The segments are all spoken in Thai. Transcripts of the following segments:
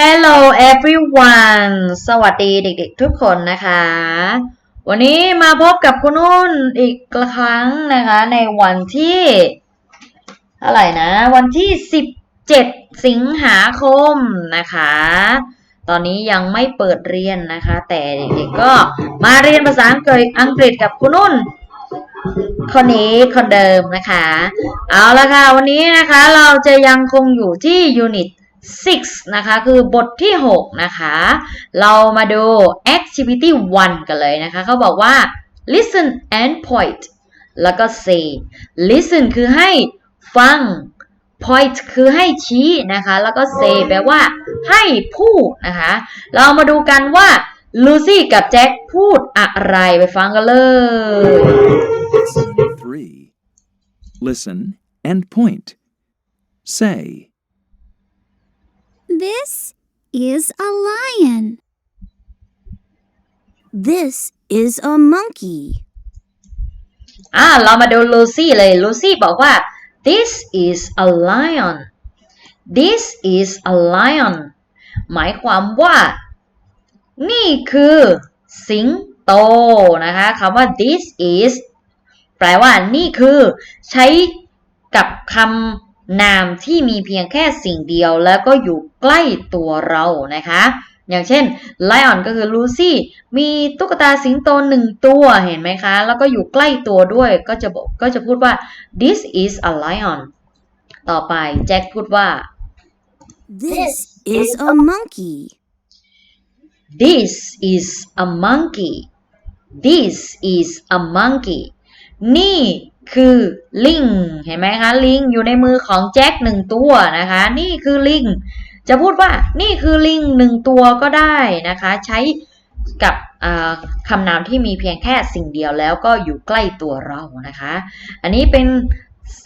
Hello everyone สวัสดีเด็กๆทุกคนนะคะ วันนี้มาพบกับคุณนุ่นอีกครั้งนะคะ ในวันที่เท่าไหร่นะ วันที่ 17 สิงหาคมนะคะ ตอนนี้ยังไม่เปิดเรียนนะคะ แต่เด็กๆก็มาเรียนภาษาอังกฤษอังกฤษกับคุณนุ่นคนนี้คนเดิมนะคะ เอาละค่ะ วันนี้นะคะเราจะยังคงอยู่ที่ Unit 6 นะคะ คือบทที่ 6 นะคะ เรามาดู Activity 1 กันเลยนะคะ เขาบอกว่า listen and point แล้วก็ say listen คือให้ฟัง point คือให้ชี้นะคะ แล้วก็ say แปลว่าให้พูดนะคะ เรามาดูกันว่าลูซี่กับแจ็คพูดอะไรไปฟังกันเลย Listen and point. Say, This is a lion. This is a monkey. อ่าเรามาดูลูซี่เลยลูซี่บอกว่า this is a lion this is a lion หมายความว่า นี่คือ สิงโตนะคะคำว่า this is แปลว่านี่คือ ใช้กับคำ นามที่มีเพียงแค่สิ่งเดียวแล้วก็อยู่ใกล้ตัวเรานะคะ อย่างเช่น lion ก็คือลูซี่มีตุ๊กตาสิงโตหนึ่งตัวเห็นไหมคะ แล้วก็อยู่ใกล้ตัวด้วยก็จะบอกก็จะพูดว่า this is a lion ต่อไปแจ็คพูดว่า This is a monkey. this is a monkey this is a monkey นี่ คือลิงเห็นไหมคะลิงอยู่ในมือของแจ็คหนึ่งตัวนะคะ นี่คือลิงจะพูดว่านี่คือลิงหนึ่งตัวก็ได้นะคะ ใช้กับคำนามที่มีเพียงแค่สิ่งเดียวแล้วก็อยู่ใกล้ตัวเรานะคะ อันนี้เป็น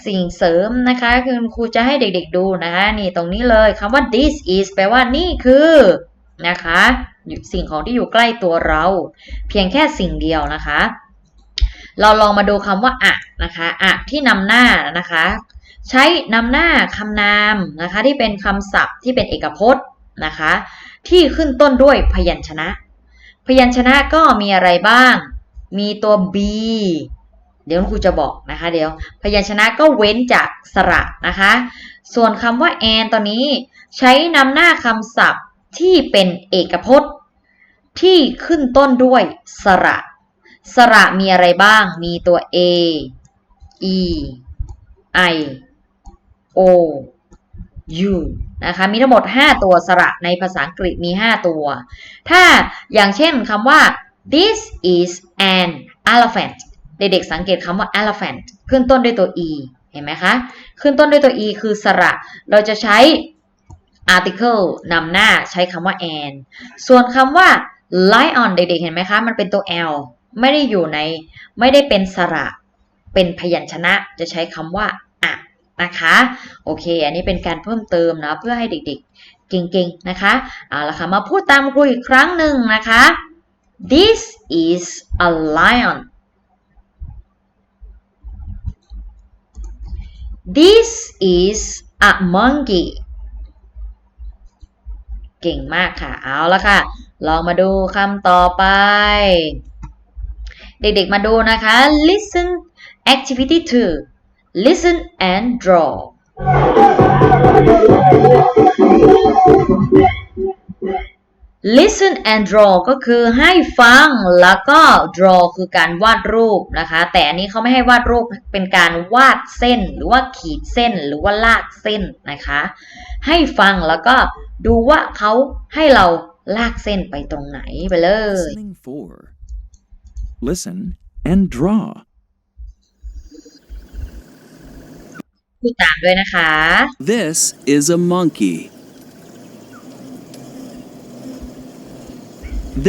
สิ่งเสริมนะคะคือครูจะให้เด็กๆดูนะคะนี่ตรงนี้เลยคำว่า this is แปลว่านี่คือนะคะอยู่สิ่งของที่อยู่ใกล้ตัวเรา เพียงแค่สิ่งเดียวนะคะ เราลองมาดูคำว่าอะนะคะอะที่นำหน้านะคะ ใช้นำหน้าคำนามนะคะที่เป็นคำศัพท์ที่เป็นเอกพจน์นะคะ ที่ขึ้นต้นด้วยพยัญชนะ พยัญชนะก็มีอะไรบ้าง มีตัว b เดี๋ยวครูจะบอกนะคะ เดี๋ยวพยัญชนะก็เว้นจากสระนะคะ ส่วนคำว่า and ตอนนี้ ใช้นำหน้าคำศัพท์ที่เป็นเอกพจน์ ที่ขึ้นต้นด้วยสระ สระมีอะไรบ้าง มีตัว a e i o u นะคะ มีทั้งหมด 5 ตัวสระในภาษาอังกฤษมี 5 ตัว ถ้าอย่างเช่นคำว่า this is an elephant เด็กๆสังเกตคำว่า elephant ขึ้นต้นด้วยตัว e เห็นไหมคะ ขึ้นต้นด้วยตัว e คือสระ เราจะใช้ article นำหน้าใช้คำว่า an ส่วนคำว่า lion เด็กๆเห็นไหมคะ มันเป็นตัว l ไม่ได้อยู่ในไม่ได้เป็นสระเป็นพยัญชนะจะใช้คำว่าอะนะคะโอเค อันนี้เป็นการเพิ่มเติมนะเพื่อให้เด็กๆ เก่งๆนะคะเอาละค่ะมาพูดตามครูอีกครั้งหนึ่งนะคะ this is a lion this is a monkey เก่งมากค่ะ เอาละค่ะ ลองมาดูคำต่อไป เด็กๆมาดูนะคะ listen activity 2 listen and draw listen and draw ก็คือให้ฟังแล้วก็ draw คือการวาดรูปนะคะ แต่อันนี้เขาไม่ให้วาดรูปเป็นการวาดเส้น หรือว่าขีดเส้นหรือว่าลากเส้นนะคะ ให้ฟังแล้วก็ดูว่าเขาให้เราลากเส้นไปตรงไหนไปเลย listening 4. Listen and draw. พูดตามด้วยนะคะ This is a monkey.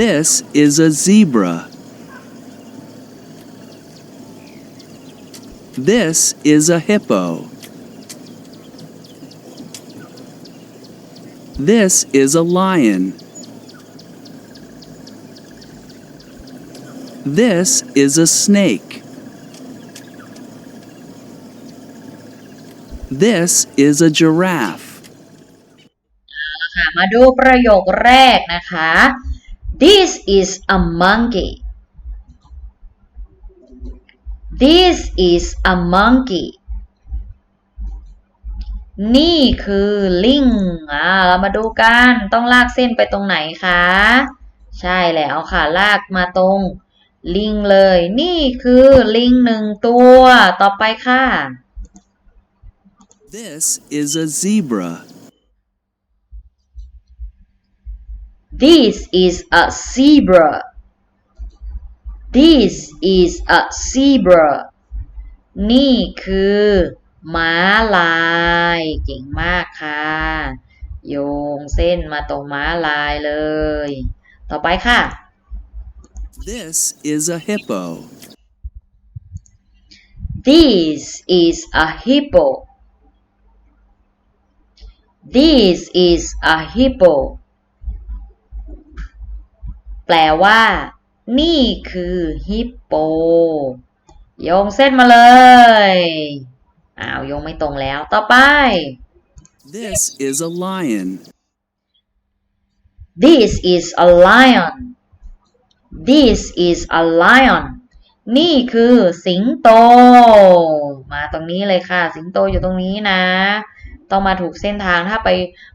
This is a zebra. This is a hippo. This is a lion. This is a snake. This is a giraffe. มาดูประโยคแรกนะคะ this is a monkey this is a monkey นี่คือลิงอ่าเรามาดูกัน ต้องลากเส้นไปตรงไหนคะ ใช่แล้วค่ะ ลากมาตรง ลิงเลย นี่คือลิงหนึ่งตัว ต่อไปค่ะ This is a zebra. This is a zebra. This is a zebra. นี่คือม้าลายเก่งมากค่ะ โยงเส้นมาตรงม้าลายเลย ต่อไปค่ะ This is a hippo. This is a hippo. This is a hippo. แปลว่า นี่คือฮิปโป โยงเส้นมาเลย อ้าว โยงไม่ตรงแล้ว ต่อไป This is a lion. This is a lion. This is a lion. นี่คือสิงโต มาตรงนี้เลยค่ะ สิงโตอยู่ตรงนี้นะ ต้องมาถูกเส้นทางถ้าไป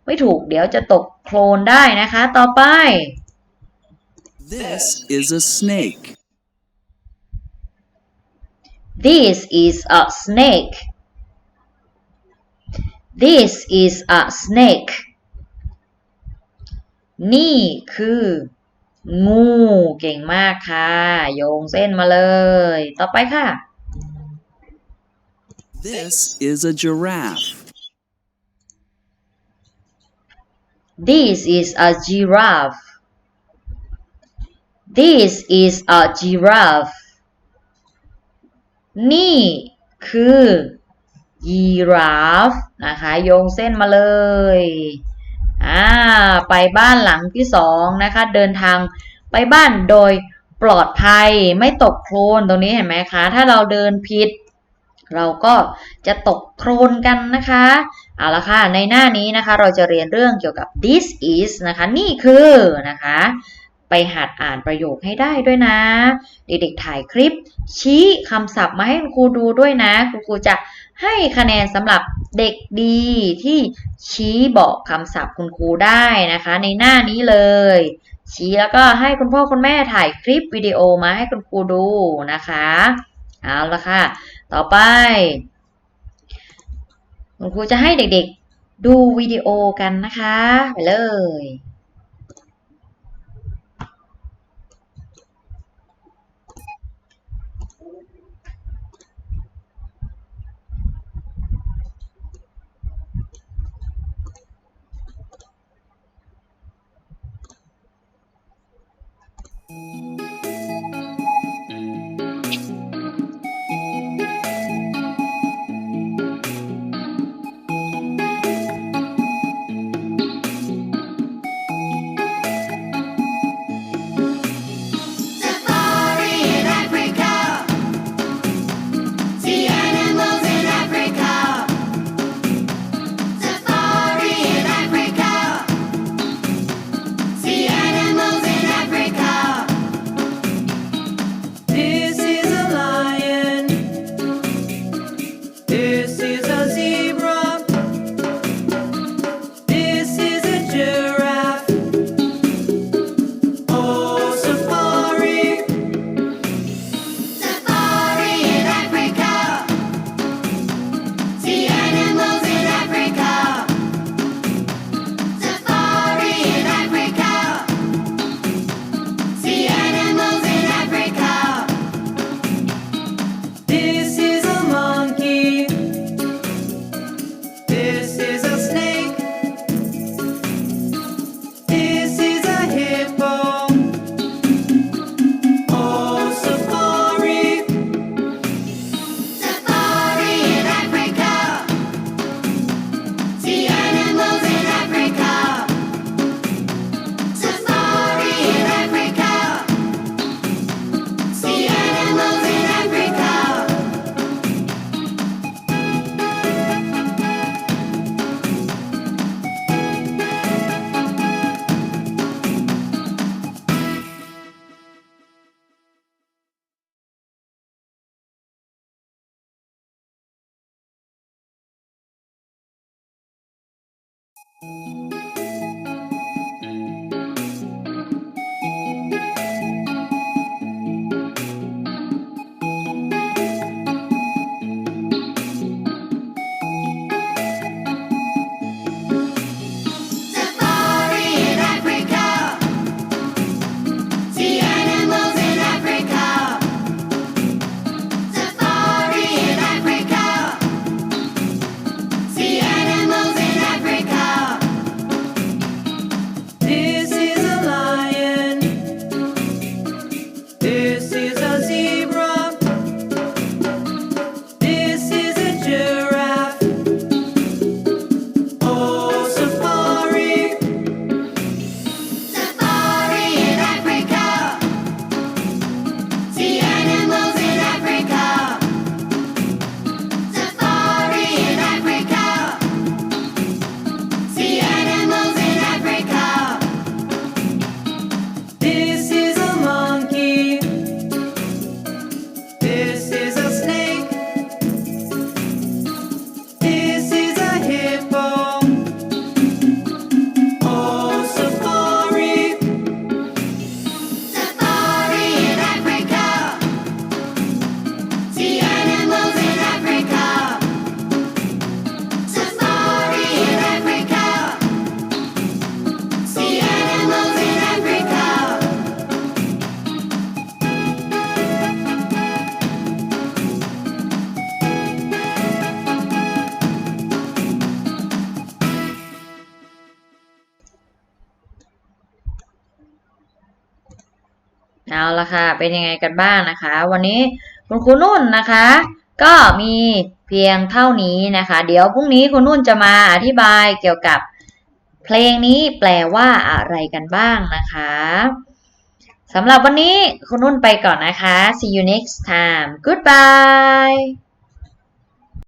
ไม่ถูกเดี๋ยวจะตกโคลนได้นะคะ ต่อไป This is a snake. This is a snake. This is a snake. นี่คือ งูเก่งมากค่ะ โยงเส้นมาเลย ต่อไปค่ะ This is a giraffe. This is a giraffe. This is a giraffe. นี่คือยีราฟนะคะ โยงเส้นมาเลย อ่าไปบ้านหลังที่สองนะคะ เดินทางไปบ้านโดยปลอดภัยไม่ตกโคลนตรงนี้เห็นไหมคะ ถ้าเราเดินผิด เราก็จะตกโคลนกันนะคะเอาละค่ะในหน้านี้นะคะ เราจะเรียนเรื่องเกี่ยวกับ this is นะคะ นี่คือนะคะ ไปหัดอ่านประโยคให้ได้ด้วยนะ เด็กๆถ่ายคลิป ชี้คำศัพท์มาให้คุณครูดูด้วยนะ คุณครูจะให้คะแนนสำหรับเด็กดีที่ชี้บอกคำศัพท์คุณครูได้นะคะ ในหน้านี้เลย ชี้แล้วก็ให้คุณพ่อคุณแม่ถ่ายคลิปวิดีโอมาให้คุณครูดูนะคะเอาละค่ะ ต่อไป คุณครูจะให้เด็กๆดูวิดีโอกันนะคะ ไปเลย you เอาละค่ะ เป็นยังไงกันบ้างนะคะ วันนี้คุณครูนุ่นนะคะ ก็มีเพียงเท่านี้นะคะ เดี๋ยวพรุ่งนี้คุณนุ่นจะมาอธิบายเกี่ยวกับเพลงนี้แปลว่าอะไรกันบ้างนะคะสำหรับวันนี้คุณนุ่นไปก่อนนะคะ see you next time goodbye